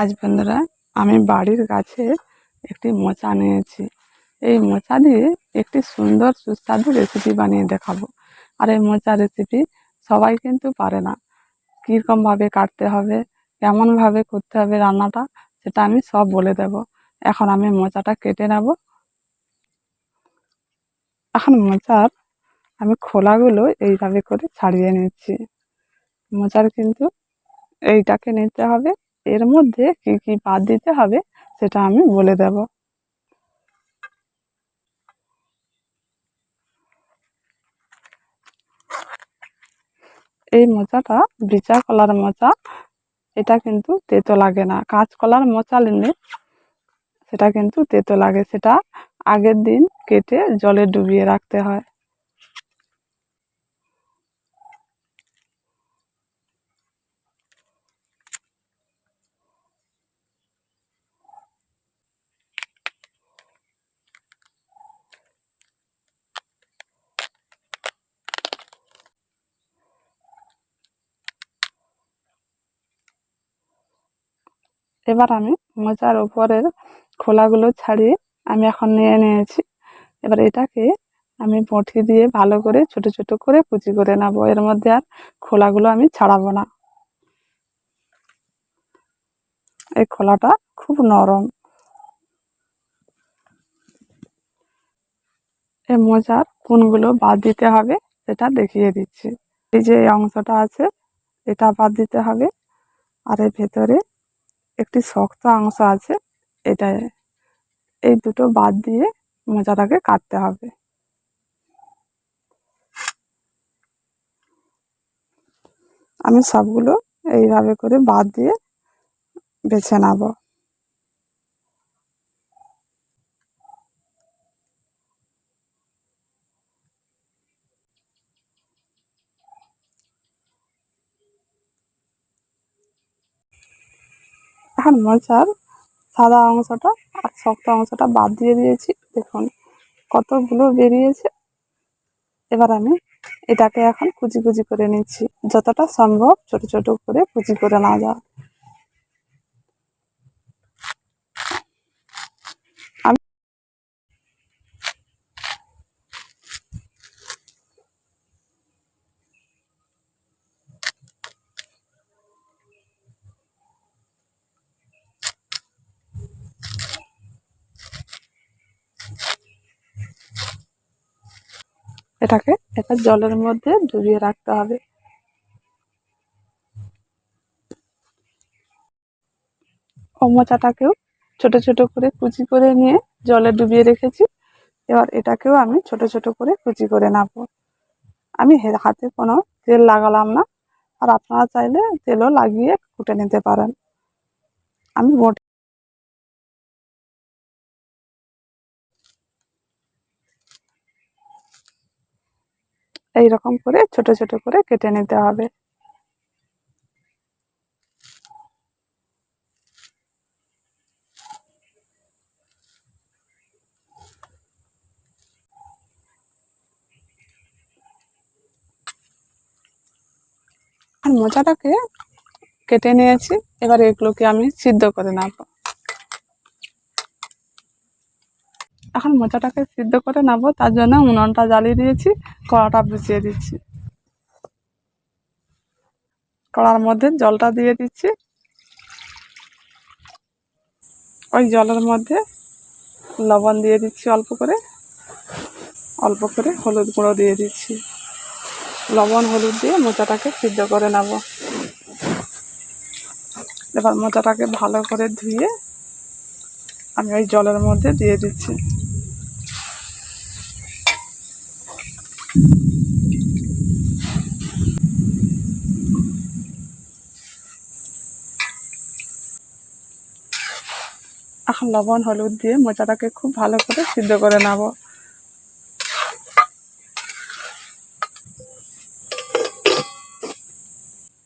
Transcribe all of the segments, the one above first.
আজ বন্ধুরা, আমি বাড়ির কাছে একটি মোচা নিয়েছি। এই মোচা দিয়ে একটি সুন্দর সুস্বাদু রেসিপি বানিয়ে দেখাবো। আর এই মোচা রেসিপি সবাই কিন্তু পারে না। কীরকমভাবে কাটতে হবে, কেমনভাবে করতে হবে রান্নাটা, সেটা আমি সব বলে দেব। এখন আমি মোচাটা কেটে নেব। এখন মোচার আমি খোলাগুলো এইভাবে করে ছাড়িয়ে নিচ্ছি। মোচার কিন্তু এইটাকে নিতে হবে। এর মধ্যে কি কি বাদ দিতে হবে সেটা আমি বলে দেব। এই মোচাটা বিচা কলার মোচা, এটা কিন্তু তেতো লাগে না। কাঁচকলার মোচা নিলে সেটা কিন্তু তেতো লাগে। সেটা আগের দিন কেটে জলে ডুবিয়ে রাখতে হয়। এবার আমি মোচার ওপরের খোলাগুলো ছাড়িয়ে আমি এখন নিয়ে নিয়েছি। এবার এটাকে আমি বঁটি দিয়ে ভালো করে ছোট ছোট করে কুচি করে নেব। এর মধ্যে আর খোলাগুলো আমি ছাড়াবো না। এই খোলাটা খুব নরম। এই মোচার কোনগুলো বাদ দিতে হবে সেটা দেখিয়ে দিচ্ছি। এই যে অংশটা আছে, এটা বাদ দিতে হবে। আর এর ভেতরে একটি শক্ত অংশ আছে, এটা এই দুটো বাদ দিয়ে মোজাটাকে কাটতে হবে। আমি সবগুলো এইভাবে করে বাদ দিয়ে বেছে নেব। এখন মোচার সাদা অংশটা আর শক্ত অংশটা বাদ দিয়ে দিয়েছি। দেখুন কতগুলো বেরিয়েছে। এবার আমি এটাকে এখন কুচি কুচি করে নিচ্ছি। যতটা সম্ভব ছোট ছোট করে কুচি করে না যায় এটাকে একটা জলের মধ্যে ডুবিয়ে রাখতে হবে। ও মোচাটাকেও ছোট ছোট করে কুচি করে নিয়ে জলে ডুবিয়ে রেখেছি। এবার এটাকেও আমি ছোট ছোট করে কুচি করে নেব। আমি হাতে কোনো তেল লাগালাম না। আর আপনারা চাইলে তেলও লাগিয়ে কুটে নিতে পারেন। আমি বটি এইরকম করে ছোট ছোট করে কেটে নিতে হবে। আর মোচাটাকে কেটে নিয়েছি, এবার এগুলোকে আমি সিদ্ধ করে নেব। এখন মোচাটাকে সিদ্ধ করে নেব, তার জন্য উনুনটা জ্বালিয়ে দিয়েছি, কড়াটা বসিয়ে দিচ্ছি। কড়ার মধ্যে জলটা দিয়ে দিচ্ছি। ওই জলের মধ্যে লবণ দিয়ে দিচ্ছি অল্প করে। অল্প করে হলুদ গুঁড়ো দিয়ে দিচ্ছি। লবণ, হলুদ দিয়ে মোচাটাকে সিদ্ধ করে নেব। এবার মোচাটাকে ভালো করে ধুয়ে আমি ওই জলের মধ্যে দিয়ে দিচ্ছি। লবণ, হলুদ দিয়ে মোচাটাকে খুব ভালো করে সিদ্ধ করে নেব।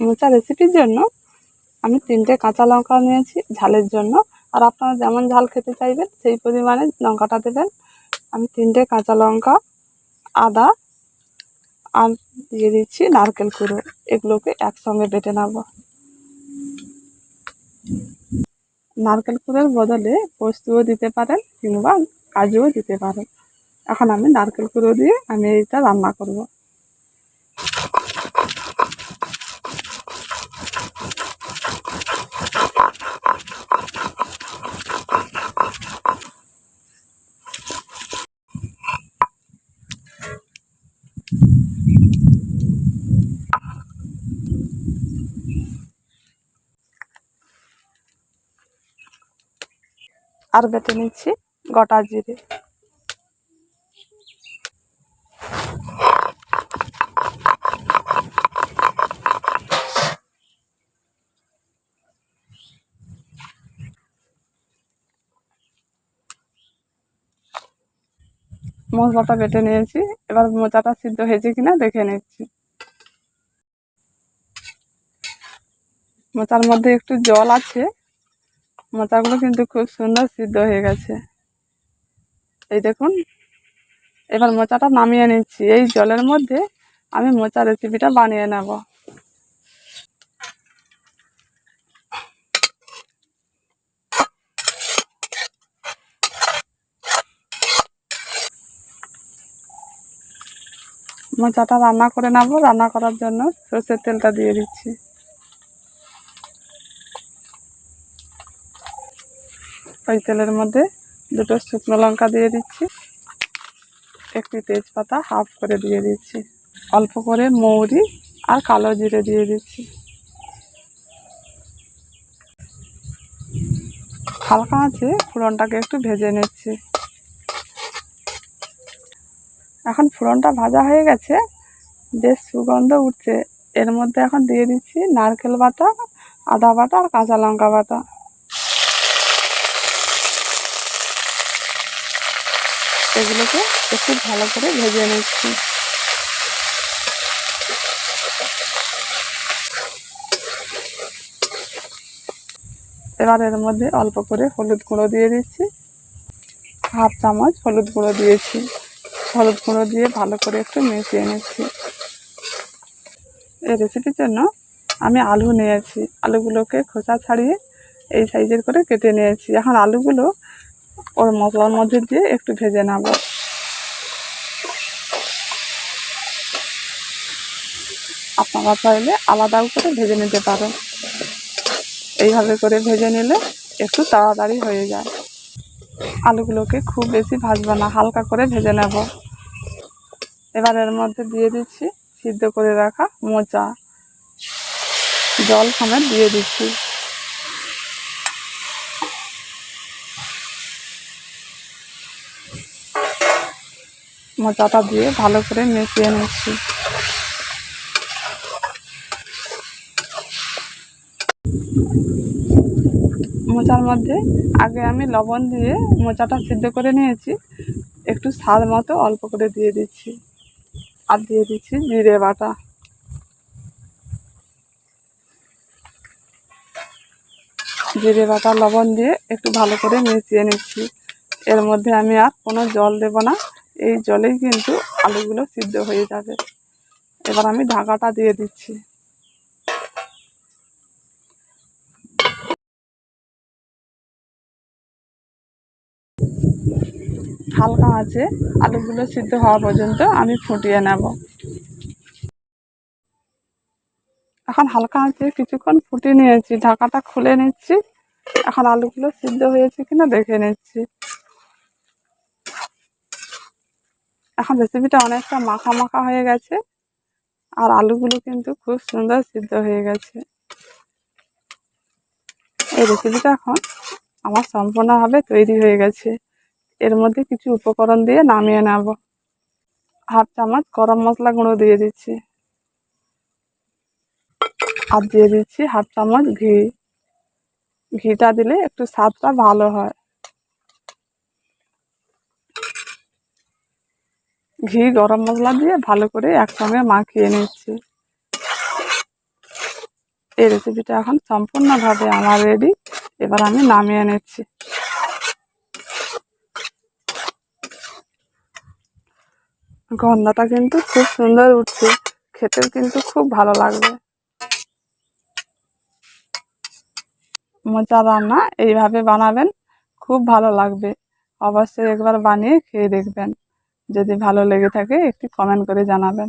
মোচা রেসিপির জন্য আমি তিনটে কাঁচা লঙ্কা নিয়েছি ঝালের জন্য। আর আপনারা যেমন ঝাল খেতে চাইবেন, সেই পরিমাণে লঙ্কাটা দেবেন। আমি তিনটে কাঁচা লঙ্কা, আদা, আর দিয়ে দিচ্ছি নারকেল কুড়ো। এগুলোকে একসঙ্গে বেটে নেব। নারকেল কুড়ের বদলে পোস্তও দিতে পারেন কিংবা কাজুও দিতে পারেন। এখন আমি নারকেল কুড়ো দিয়ে আমি এইটা রান্না করব। আর বেটে নিচ্ছি, গোটা জিরে। মশলাটা বেটে নিয়েছি, এবার মোচাটা সিদ্ধ হয়েছে কিনা দেখে নিচ্ছি। মোচার মধ্যে একটু জল আছে মোচাগুলো কিন্তু খুব সুন্দর সিদ্ধ হয়ে গেছে। এই দেখুন, এবার মোচাটা নামিয়ে নিচ্ছি। এই জলের মধ্যে আমি মোচা রেসিপিটা বানিয়ে নেব। মোচাটা রান্না করে নেব। রান্না করার জন্য সর্ষের তেলটা দিয়ে দিচ্ছি। ওই তেলের মধ্যে দুটো শুকনো লঙ্কা দিয়ে দিচ্ছি। একটি তেজপাতা হাফ করে দিয়ে দিচ্ছি। অল্প করে মৌরি আর কালো জিরে দিয়ে দিচ্ছি। হালকা আছে, ফোড়নটাকে একটু ভেজে নিচ্ছি। এখন ফোড়নটা ভাজা হয়ে গেছে, বেশ সুগন্ধ উঠছে। এর মধ্যে এখন দিয়ে দিচ্ছি নারকেল বাটা, আদা বাটা আর কাঁচা লঙ্কা বাটা। এগুলোকে একটু ভালো করে ভেজে নিচ্ছি। এবার এর মধ্যে অল্প করে হলুদ গুঁড়ো দিয়ে দিচ্ছি। হাফ চামচ হলুদ গুঁড়ো দিয়েছি। হলুদ গুঁড়ো দিয়ে ভালো করে একটু মিশিয়ে নিচ্ছি। এই রেসিপির জন্য আমি আলু নিয়েছি। আলুগুলোকে খোসা ছাড়িয়ে এই সাইজের করে কেটে নিয়েছি। এখন আলুগুলো ওর মশলার মধ্যে দিয়ে একটু ভেজে নেব। আপনারা চাইলে আলাদাও করে ভেজে নিতে পারেন। এইভাবে করে ভেজে নিলে একটু তাড়াতাড়ি হয়ে যায়। আলুগুলোকে খুব বেশি ভাজবো না, হালকা করে ভেজে নেব। এবার এর মধ্যে দিয়ে দিচ্ছি সিদ্ধ করে রাখা মোচা। জল সমেত দিয়ে দিচ্ছি। মোচাটা দিয়ে ভালো করে মিশিয়ে নিচ্ছি। মোচার মধ্যে আগে আমি লবণ দিয়ে মোচাটা সিদ্ধ করে নিয়েছি। একটু স্বাদ মতো অল্প করে দিয়ে দিচ্ছি। আর দিয়ে দিচ্ছি জিরে বাটা। জিরে বাটা, লবণ দিয়ে একটু ভালো করে মিশিয়ে নিচ্ছি। এর মধ্যে আমি আর কোনো জল দেব না। এই জলেই কিন্তু আলুগুলো সিদ্ধ হয়ে যাবে। এবার আমি ঢাকাটা দিয়ে দিচ্ছি। হালকা আছে, আলুগুলো সিদ্ধ হওয়া পর্যন্ত আমি ফুটিয়ে নেব। এখন হালকা আছে, কিছুক্ষণ ফুটিয়ে নিয়েছি, ঢাকাটা খুলে নিচ্ছি। এখন আলুগুলো সিদ্ধ হয়েছে কিনা দেখে নিচ্ছি। এখন রেসিপিটা অনেকটা মাখা মাখা হয়ে গেছে, আর আলুগুলো কিন্তু খুব সুন্দর সিদ্ধ হয়ে গেছে। এই রেসিপিটা এখন আমার সম্পূর্ণভাবে তৈরি হয়ে গেছে। এর মধ্যে কিছু উপকরণ দিয়ে নামিয়ে নেব। হাফ চামচ গরম মশলা গুঁড়ো দিয়ে দিচ্ছি। আর দিয়ে দিচ্ছি হাফ চামচ ঘি। ঘিটা দিলে একটু স্বাদটা ভালো হয়। ঘি গরম মশলা দিয়ে ভালো করে একসঙ্গে মাখিয়ে নিচ্ছি। এই রেসিপিটা এখন সম্পূর্ণভাবে আমার রেডি এবার আমি নামিয়ে নিচ্ছি। গন্ধটা কিন্তু খুব সুন্দর উঠছে। খেতেও কিন্তু খুব ভালো লাগবে। মজা রান্না এইভাবে বানাবেন, খুব ভালো লাগবে। অবশ্যই একবার বানিয়ে খেয়ে দেখবেন। যদি ভালো লেগে থাকে একটু কমেন্ট করে জানাবেন।